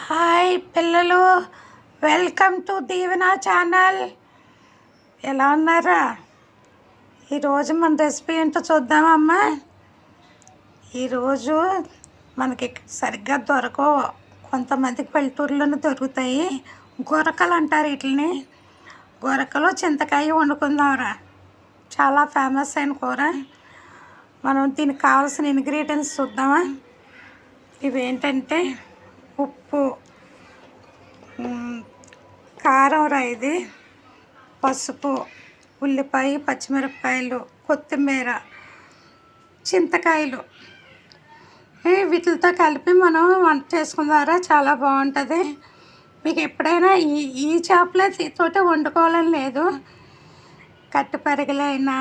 Hi పిల్లలు welcome to Deevena channel. ఎలా ఉన్నారా? ఈరోజు మన రెసిపీ ఏంటో చూద్దామమ్మా ఈరోజు మనకి సరిగ్గా దొరకవు. కొంతమందికి పల్లెటూరులోనే దొరుకుతాయి. గొరకలు అంటారు వీటిని. గొరకలు చింతకాయ వండుకుందాంరా. చాలా ఫేమస్ అయిన కూర. మనం దీనికి కావాల్సిన ఇంగ్రీడియంట్స్ చూద్దామా? ఇవేంటంటే ఉప్పు కారం రా ఇది పసుపు ఉల్లిపాయ పచ్చిమిరపకాయలు కొత్తిమీర చింతకాయలు. వీటితో కలిపి మనం వంట చేసుకుందారా చాలా బాగుంటుంది. మీకు ఎప్పుడైనా ఈ ఈ చేపలే తోట వండుకోవాలని లేదు. కట్టు పరుగులైనా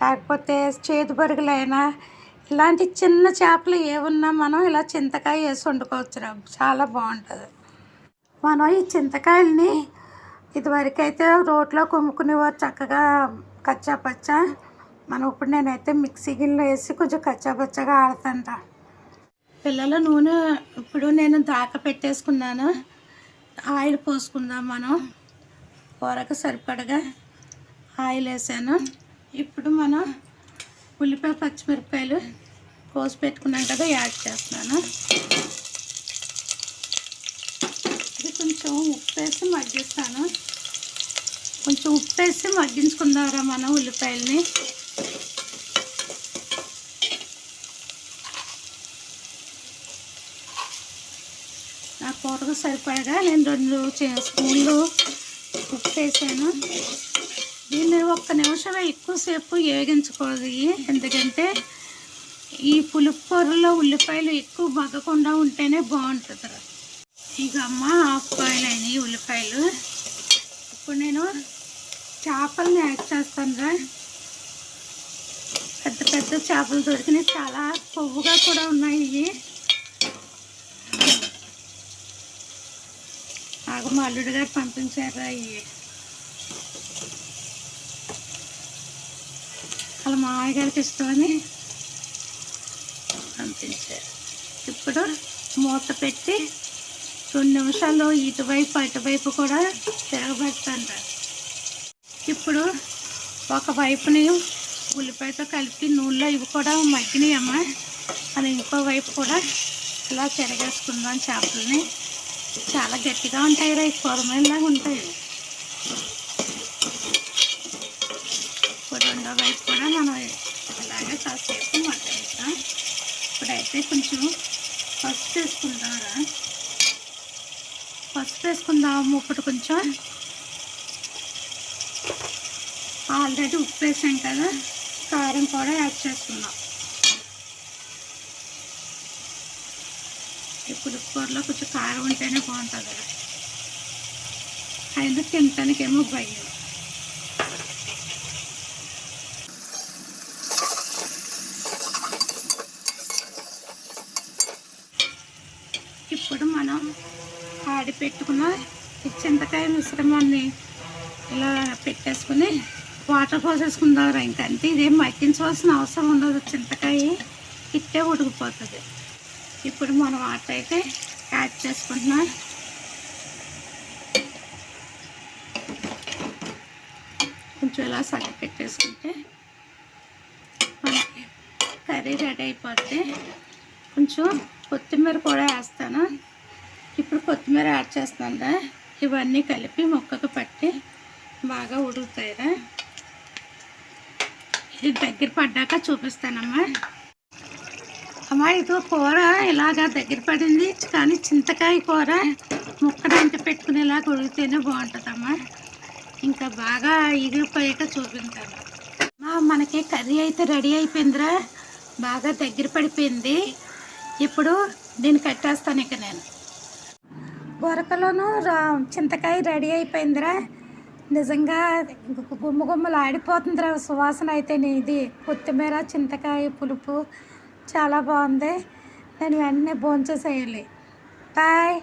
లేకపోతే చేదు పరుగులైనా ఇలాంటి చిన్న చేపలు ఏమున్నా మనం ఇలా చింతకాయ వేసి వండుకోవచ్చు చాలా బాగుంటుంది. మనం ఈ చింతకాయల్ని ఇదివరకైతే రోట్లో కుమ్ముకునేవారు చక్కగా కచ్చా పచ్చా మనం ఇప్పుడు నేనైతే మిక్సీ గిన్నెలో వేసి కొంచెం కచ్చా పచ్చగా ఆడుతాను పిల్లల నూనె ఇప్పుడు నేను దాకా పెట్టేసుకున్నాను. ఆయిల్ పోసుకుందాం మనం. కూరకు సరిపడగా ఆయిల్ వేసాను. ఇప్పుడు మనం ఉల్లిపాయ పచ్చిమిరపకాయలు కోసి పెట్టుకున్నాం కదా యాడ్ చేస్తున్నాను. ఇది కొంచెం ఉప్పు వేసి మగ్గిస్తాను. కొంచెం ఉప్పు వేసి మగ్గించుకుందారా మనం ఉల్లిపాయలని. నా కూరకు సరిపడగా నేను రెండు స్పూన్లు ఉప్పు వేసాను దీన్ని ఒక్క నిమిషమే ఎక్కువసేపు వేగించకూడదు ఎందుకంటే ఈ పులుపుకూరలో ఉల్లిపాయలు ఎక్కువ మగ్గకుండా ఉంటేనే బాగుంటుంది ఇక అమ్మ హాఫ్ బాయిల్ అయినాయి ఉల్లిపాయలు. ఇప్పుడు నేను చేపలను యాడ్ చేస్తాను రా. పెద్ద పెద్ద చేపలు దొరికినాయి. చాలా కొవ్వుగా కూడా ఉన్నాయి నాకు మా అల్లుడు గారు పంపించారు ఇవి. వాళ్ళ మామయ్య గారికి ఇష్టమని పంపించారు. ఇప్పుడు మూత పెట్టి రెండు నిమిషాలు ఇటువైపు అటువైపు కూడా తిరగబెడతాను. ఇప్పుడు ఒక వైపుని ఉల్లిపాయతో కలిపి నూనెలో ఇవి కూడా మగ్గినాయి అమ్మ అది ఇంకో వైపు కూడా ఇలా తిరగేసుకుందాం చేపలని. చాలా గట్టిగా ఉంటాయి రా కూరమేలాగా ఉంటాయి. ఇప్పుడు రెండో వైపు మనం ఇలాగే కాసేపు మగ్గిస్తాం ఇప్పుడైతే కొంచెం పసుపు వేసుకుందాంరా? పసుపు వేసుకుందాము. ఇప్పుడు కొంచెం ఆల్రెడీ ఉప్పు వేసాం కదా కారం కూడా యాడ్ చేసుకుందాం. ఇప్పుడు కూరలో కొంచెం కారం ఉంటేనే బాగుంటుంది కదా. అయినా తినటానికేమో భయం. ఇప్పుడు మనం ఆడి పెట్టుకున్న చింతకాయ మిశ్రమాన్ని ఇలా పెట్టేసుకుని వాటర్ పోసేసుకుందాం ఇంకా అంతే. ఇదేం మగ్గించవలసిన అవసరం ఉండదు. చింతకాయ ఇట్టే ఉడికిపోతుంది. ఇప్పుడు మనం వాటర్ అయితే యాడ్ చేసుకుంటున్నాం. కొంచెం ఇలా సగ పెట్టేసుకుంటే మనకి కర్రీ రెడీ అయిపోతే కొంచెం కొత్తిమీర కూడా వేస్తాను. ఇప్పుడు కొత్తిమీర యాడ్ చేస్తాను ఇవన్నీ కలిపి మొక్కకు పట్టి బాగా ఉడుకుతాయిరా ఇది దగ్గర పడ్డాక చూపిస్తానమ్మా. అమ్మా ఇది కూర ఇలాగా దగ్గర పడింది కానీ చింతకాయ కూర ముక్కడంటి పెట్టుకునేలాగా ఉడికితేనే బాగుంటుందమ్మా. ఇంకా బాగా ఇగిలిపోయాక చూపించాను. అమ్మా, మనకి కర్రీ అయితే రెడీ అయిపోయిందిరా బాగా దగ్గర పడిపోయింది. ఇప్పుడు దీన్ని కట్టేస్తాను ఇక నేను. గొరకలోను రా- చింతకాయ రెడీ అయిపోయిందిరా. నిజంగా గుమ్మ గుమ్మలు ఆడిపోతుందిరా సువాసన అయితే ఇది కొత్తిమీర చింతకాయ పులుపు చాలా బాగుంది. నేను వెంటనే భోంచేసేయాలి. బాయ్.